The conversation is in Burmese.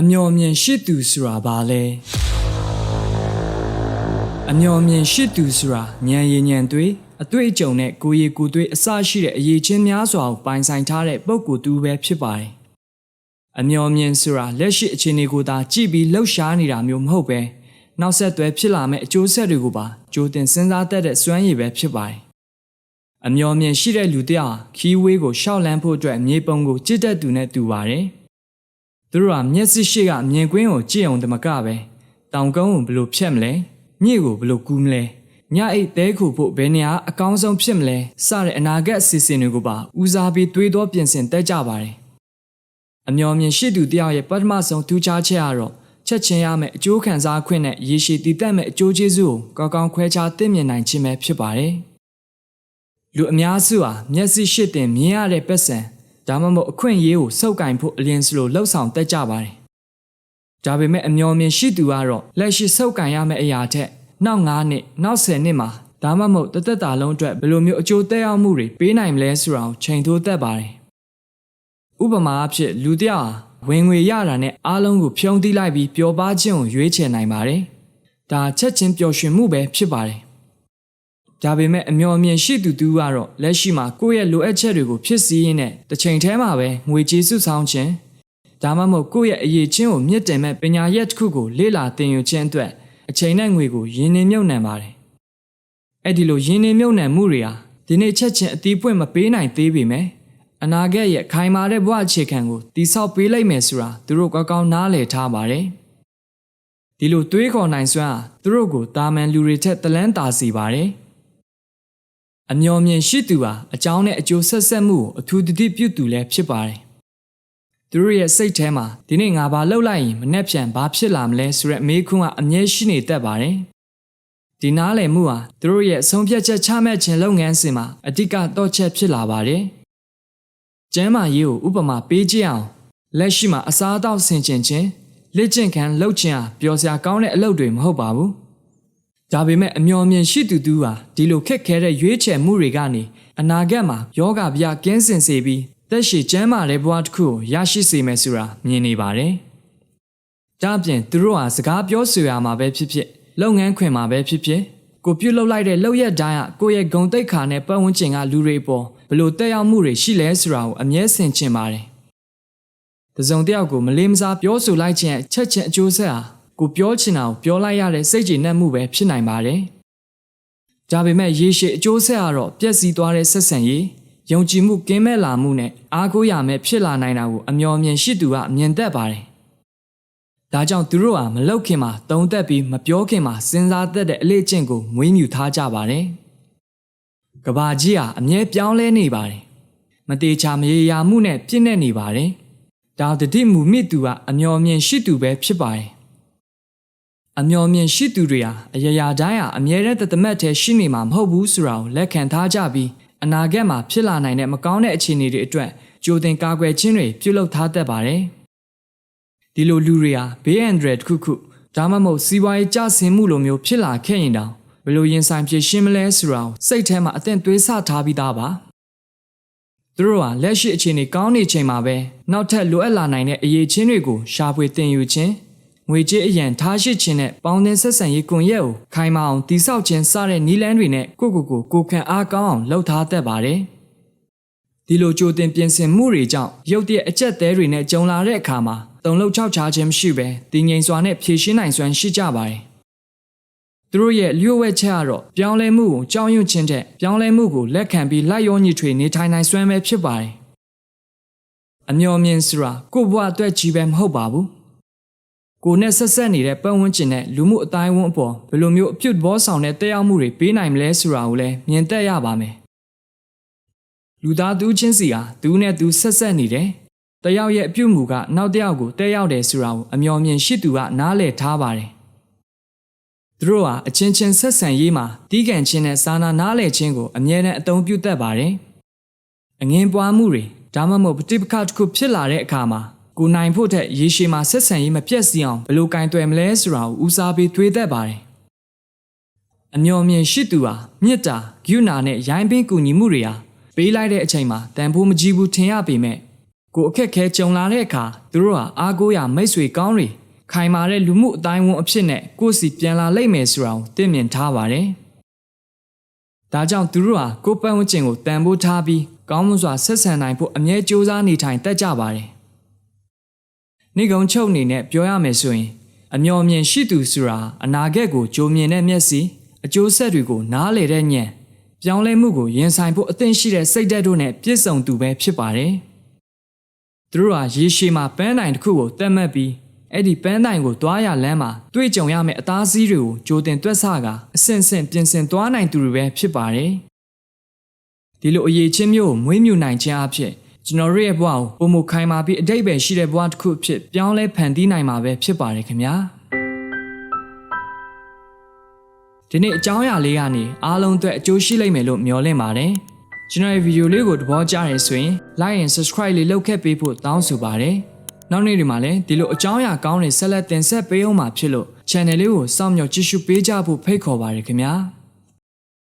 အမျော်မြင်ရှိသူဆိုတာဘာလဲအမျော်မြင်ရှိသူဆိုတာဉာဏ်ရည်ဉာဏ်သွေးအတွေ့အကြုံနဲ့ကိုယ်ရည်ကိုယ်သွေးအစရှိတဲ့အရေးချင်းများစွာကိုပိုင်ဆိုင်ထားတဲ့ပုဂ္ဂိုလ်တူပဲဖြစ်ပါတယ်အမျော်မြင်ဆိုတာလက်ရှိအခြေအနေကိုသာကြည့်ပြီးလှုပ်ရှားနေတာမျိုးမဟုတ်ပဲနောက်ဆက်တွဲဖြစ်လာမယ့်အကျိုးဆက်တွေကိုပါကြိုတင်စဉ်းစားတတ်တဲ့စွမ်းရည်ပဲဖြစ်ပါတယ်အမျော်မြင်ရှိတဲ့လူတစ်ယောက်ဟာခီးဝေးကိုရှောက်လန်းဖို့အတွက်မြေပုံကိုကြစ်တဲ့သူနဲ့တူပါတယ် သူတို့ကမျက်စိရှိကမြင်ကွင်းကိုကြည့်အောင်တမကပဲတောင်ကုန်းကိုဘယ်လိုဖြတ်မလဲမြင့်ကိုဘယ်လိုကူးမလဲညအိတ်တဲခုဖို့ဘယ်နေရာအကောင်းဆုံးဖြစ်မလဲစတဲ့အနာဂတ်အစီအစဉ်တွေကိုပါဦးစားပေးတွေးတောပြင်ဆင်တက်ကြပါတယ်အမျော်မြင်ရှိသူတယောက်ရဲ့ပထမဆုံးထူးခြားချက်ကတော့ချက်ချင်းရမယ့်အကျိုးခံစားခွင့်နဲ့ရေရှည်တည်တတ်မယ့်အကျိုးကျေးဇူးကိုကောင်းကောင်းခွဲခြားသိမြင်နိုင်ခြင်းပဲဖြစ်ပါတယ်လူအများစုဟာမျက်စိရှိတင်မြင်ရတဲ့ပတ်စံ ဒါမှမဟုတ်အခွင့်အရေးကိုစုပ်ကင်ဖို့အလင်းစလိုလှုပ်ဆောင်တတ်ကြပါတယ်။ဒါပေမဲ့အမျော်မြင်ရှိသူကတော့လက်ရှိစုပ်ကင်ရမယ့်အရာထက်နောက်9နှစ်နောက်10နှစ်မှာဒါမှမဟုတ်တစ်သက်တာလုံးအတွက်ဘယ်လိုမျိုးအကျိုးသက်ရောက်မှုတွေပေးနိုင်မလဲဆိုတာကိုချိန်ထိုးတတ်ပါတယ်။ဥပမာအဖြစ်လူတစ်ယောက်ဟာဝင်ငွေရတာနဲ့အားလုံးကိုဖြုံးတိလိုက်ပြီးပျော်ပါခြင်းကိုရွေးချယ်နိုင်ပါတယ်။ဒါချက်ချင်းပျော်ရွှင်မှုပဲဖြစ်ပါတယ်။ ဒါပေမဲ့အမျော်အမြင်ရှိသူတူကတော့လက်ရှိမှာကိုယ့်ရဲ့လိုအပ်ချက်တွေကိုဖြစ်စည်းရင်းနဲ့တစ်ချိန်တည်းမှာပဲငွေကြေးစုဆောင်းခြင်းဒါမှမဟုတ်ကိုယ့်ရဲ့အရေးချင်းကိုမြင့်တင်မဲ့ပညာရက်တစ်ခုကိုလေ့လာသင်ယူခြင်းအတွက်အချိန်နဲ့ငွေကိုရင်းနှီးမြှုပ်နှံပါတယ်။အဲ့ဒီလိုရင်းနှီးမြှုပ်နှံမှုတွေဟာဒီနေ့ချက်ချင်းအတီးပွင့်မပေးနိုင်သေးပေမဲ့အနာဂတ်ရဲ့ခိုင်မာတဲ့ဘဝအခြေခံကိုတိဆောက်ပေးလိုက်မယ်ဆိုတာသူတို့ကောင်းကောင်းနားလည်ထားပါတယ်။ဒီလိုတွေးခေါ်နိုင်စွမ်းဟာသူတို့ကိုတာမန်လူတွေထက်တလန်းတာစီပါတယ်။ အမျော်မြင်ရှိသူဟာအကြောင်းနဲ့အကျိုးဆက်ဆက်မှုကိုအထူးတတိပြုသူလည်းဖြစ်ပါတယ်။သူတို့ရဲ့စိတ်ထဲမှာဒီနေ့ငါဘာလုပ်လိုက်ရင်မနှက်ပြန်ဘာဖြစ်လာမလဲဆိုတဲ့မေးခွန်းကအမြဲရှိနေတတ်ပါတယ်။ဒီနားလည်မှုဟာသူတို့ရဲ့ဆုံးဖြတ်ချက်ချမှတ်ခြင်းလုပ်ငန်းစဉ်မှာအဓိကတော့ချက်ဖြစ်လာပါတယ်။ကျမ်းမာရေးကိုဥပမာပေးကြည့်အောင်လက်ရှိမှာအစားအသောက်ဆင်ခြင်ခြင်းလက်ကျင့်ခံလှုပ်ခြင်းဟာပျော်စရာကောင်းတဲ့အလုပ်တွေမဟုတ်ပါဘူး။ ဒါပေမဲ့အမျော်မြင်ရှိသူတူဟာဒီလိုခက်ခဲတဲ့ရွေးချယ်မှုတွေကနေအနာဂတ်မှာယောဂဗျာကင်းစင်စေပြီးတက်ရှိကျမ်းမာတဲ့ဘဝတစ်ခုကိုရရှိစေမယ်ဆိုတာမြင်နေပါတယ်။ဒါ့အပြင်သူတို့ဟာစကားပြောဆိုရမှာပဲဖြစ်ဖြစ်လုပ်ငန်းခွင်မှာပဲဖြစ်ဖြစ်ကိုပြုတ်လုလိုက်တဲ့လောက်ရက်တိုင်းဟာကိုယ့်ရဲ့ဂုံတိတ်ခါနဲ့ပတ်ဝန်းကျင်ကလူတွေပေါ်ဘယ်လိုတက်ရောက်မှုတွေရှိလဲဆိုတာကိုအမြဲဆင်ခြင်ပါတယ်။တစုံတစ်ယောက်ကိုမလေးမစားပြောဆိုလိုက်ခြင်းရဲ့ချက်ချင်းအကျိုးဆက်ဟာ ကိုပြောချင်တာကိုပြောလိုက်ရတဲ့စိတ်ကြည်နက်မှုပဲဖြစ်နိုင်ပါတယ်။ဒါပေမဲ့ရေရှည်အကျိုးဆက်ကတော့ပျက်စီးသွားတဲ့ဆက်ဆံရေးယုံကြည်မှုကင်းမဲ့လာမှုနဲ့အားကိုးရမဲ့ဖြစ်လာနိုင်တာကိုအမျှော်မြင်ရှိသူကမြင်တတ်ပါတယ်။ဒါကြောင့်သူတို့ဟာမလောက်ခင်မှာတုံးသက်ပြီးမပြောခင်မှာစဉ်းစားတတ်တဲ့အလေးအကျင့်ကိုမွေးမြူထားကြပါတယ်။ကဘာကြီးဟာအမြဲပြောင်းလဲနေပါတယ်။မတေချာမရေရာမှုနဲ့ပြည့်နေနေပါတယ်။ဒါတတိမူမိသူကအမျှော်မြင်ရှိသူပဲဖြစ်ပါတယ်။ အမျော်မြင်ရှိသူတွေဟာအယရာတိုင်းဟာအမြဲတမ်းတသမတ်ထဲရှိနေမှာမဟုတ်ဘူးဆိုတာကိုလက်ခံထားကြပြီးအနာဂတ်မှာဖြစ်လာနိုင်တဲ့မကောင်းတဲ့အခြေအနေတွေအတွက်ကြိုတင်ကာကွယ်ခြင်းတွေပြုလုပ်ထားတတ်ပါတယ်။ဒီလိုလူတွေဟာဘေးအန္တရာယ်တစ်ခုခုဒါမှမဟုတ်စီးပွားရေးကျဆင်းမှုလိုမျိုးဖြစ်လာခဲ့ရင်တောင်ဘယ်လိုရင်ဆိုင်ဖြေရှင်းမလဲဆိုတာကိုစိတ်ထဲမှာအသင့်သွေးဆထားပြီးသားပါ။သူတို့ဟာလက်ရှိအခြေအနေကောင်းနေချိန်မှာပဲနောက်ထပ်လိုအပ်လာနိုင်တဲ့အရေးချင်းတွေကိုရှာဖွေတင်ယူခြင်း ငွေကြေးအရန်ထားရှိခြင်းနဲ့ပေါင်းသင်းဆက်ဆံရေးကွန်ရက်ကိုခိုင်မာအောင်တိဆောက်ခြင်းစတဲ့နည်းလမ်းတွေနဲ့ကိုယ့်ကိုယ်ကိုကိုယ်ခံအားကောင်းအောင်လှုပ်ထားတတ်ပါတယ်။ဒီလိုကြိုတင်ပြင်ဆင်မှုတွေကြောင့်ရုပ်တရက်အကျက်သေးတွေနဲ့ကြုံလာတဲ့အခါမှာတုံလှုပ်ချောက်ချခြင်းမရှိဘဲတည်ငြိမ်စွာနဲ့ဖြည့်ရှင်းနိုင်စွမ်းရှိကြပါတယ်။သူတို့ရဲ့လျှို့ဝှက်ချက်ကတော့ပြောင်းလဲမှုကိုကြောင်းရွံ့ခြင်းတဲ့ပြောင်းလဲမှုကိုလက်ခံပြီးလိုက်ရောညီထွေနေထိုင်နိုင်စွမ်းပဲဖြစ်ပါတယ်။အမျော်မြင်ဆိုတာကိုယ့်ဘဝအတွက်ကြီးပဲမဟုတ်ပါဘူး။ ကိုယ်နဲ့ဆက်ဆက်နေတဲ့ပတ်ဝန်းကျင်နဲ့လူမှုအတိုင်းအဝန်းအပေါ်ဘယ်လိုမျိုးအပြုတ်ဘောဆောင်တဲ့တက်ရောက်မှုတွေပေးနိုင်မလဲဆိုတာကိုလည်းမြင်တတ်ရပါမယ်။လူသားသူချင်းစီဟာသူနဲ့သူဆက်ဆက်နေတယ်။တယောက်ရဲ့အပြုတ်မှုကနောက်တစ်ယောက်ကိုတက်ရောက်တယ်ဆိုတာကိုအမျှော်မြင်ရှိသူကနားလည်ထားပါတယ်။သူတို့ဟာအချင်းချင်းဆက်ဆံရေးမှာတီးကန်ခြင်းနဲ့စာနာနားလည်ခြင်းကိုအမြဲတမ်းအသုံးပြုတတ်ပါတယ်။အငင်းပွားမှုတွေဒါမှမဟုတ်ပဋိပက္ခတစ်ခုဖြစ်လာတဲ့အခါမှာ ကိုနိုင်ဖို့တဲ့ရေရှည်မှာဆက်ဆံရေးမပြတ်စီအောင်ဘယ်လိုကင်တွယ်မလဲဆိုတာကိုဦးစားပေးတွေးတတ်ပါတယ်။အမျော်မြင်ရှိသူဟာမြစ်တာဂုဏနဲ့ရိုင်းပင်းကူညီမှုတွေဟာပေးလိုက်တဲ့အချိန်မှာတန်ဖိုးမကြီးဘူးထင်ရပေမဲ့ကိုအခက်ခဲကြုံလာတဲ့အခါသူတို့ဟာအားကိုးရမိတ်ဆွေကောင်းတွေခိုင်မာတဲ့လူမှုအတိုင်းအဝန်အဖြစ်နဲ့ကိုယ့်စီပြန်လာလိမ့်မယ်ဆိုတာကိုသိမြင်ထားပါတယ်။ဒါကြောင့်သူတို့ဟာကိုယ့်ပတ်ဝန်းကျင်ကိုတန်ဖိုးထားပြီးကောင်းမွန်စွာဆက်ဆံနိုင်ဖို့အမြဲကြိုးစားနေထိုင်တတ်ကြပါတယ်။ နေကုံချုပ်အနေနဲ့ပြောရမယ်ဆိုရင်အမျော်မြင်ရှိသူဆိုတာအနာဂတ်ကိုကြိုမြင်တဲ့မျက်စိအကျိုးဆက်တွေကိုနားလေတဲ့ဉာဏ်ပြောင်းလဲမှုကိုရင်ဆိုင်ဖို့အသင့်ရှိတဲ့စိတ်ဓာတ်တို့နဲ့ပြည့်စုံသူပဲဖြစ်ပါတယ်။သူတို့ဟာရေရှည်မှာပန်းတိုင်တစ်ခုကိုတတ်မှတ်ပြီးအဲ့ဒီပန်းတိုင်ကိုတွားရလမ်းမှာတွေ့ကြုံရမယ့်အသားစီးတွေကိုကြိုတင်တွက်ဆကအဆင့်ဆင့်ပြင်ဆင်သွားနိုင်သူတွေပဲဖြစ်ပါတယ်။ဒီလိုအရေးချင်းမျိုးကိုမွေးမြူနိုင်ခြင်းအဖြစ် ကျွန်တော်တို့ရဲ့ဘဝကိုပုံမခိုင်မာပြီးအတိတ်ပဲရှိတဲ့ဘဝတစ်ခုအဖြစ်ပြောင်းလဲဖန်တီးနိုင်မှာပဲဖြစ်ပါတယ်ခင်ဗျာ။ဒီနေ့အကြောင်းအရာလေးကနေအားလုံးအတွက်အကျိုးရှိလိမ့်မယ်လို့မျှော်လင့်ပါတယ်။ကျွန်တော်ရဲ့ဗီဒီယိုလေးကိုသဘောကျရင်ဆိုရင် like and subscribe လေးလုပ်ခဲ့ပေးဖို့တောင်းဆိုပါတယ်။နောက်နေ့ဒီမှာလည်းဒီလိုအကြောင်းအရာကောင်းတွေဆက်လက်တင်ဆက်ပေးအောင်မှာဖြစ်လို့ channel လေးကိုစောင့်မျှော်ကြည့်ရှုပေးကြဖို့ဖိတ်ခေါ်ပါတယ်ခင်ဗျာ။